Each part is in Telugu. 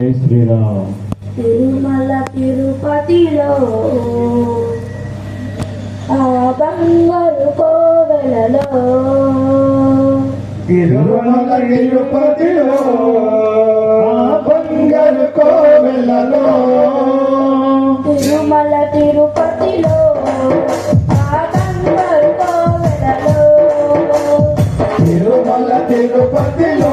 శ్రీరామ్. తిరుమల తిరుపతిలో ఆ బంగారు కోవెలలో తిరుమల తిరుపతిలో ఆ బంగారు కోవెలలో తిరుమల తిరుపతిలో ఆ బంగారు కోవెలలో తిరుమల తిరుపతిలో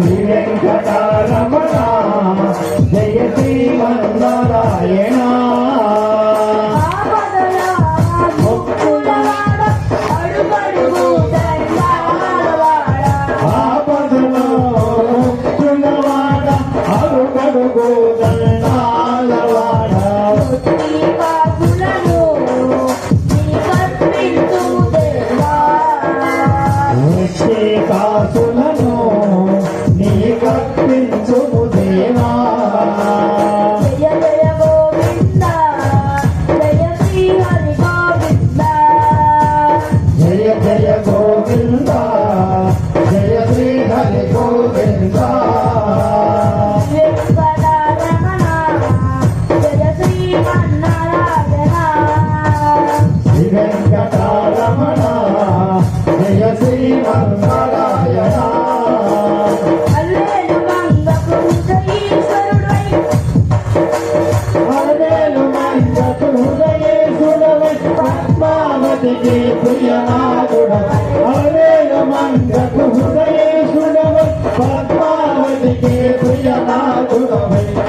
You. జగతికి ప్రియనాథుడ అవేల మందకు హృదయేశుడవ. పద్మావతికి ప్రియనాథుడవై.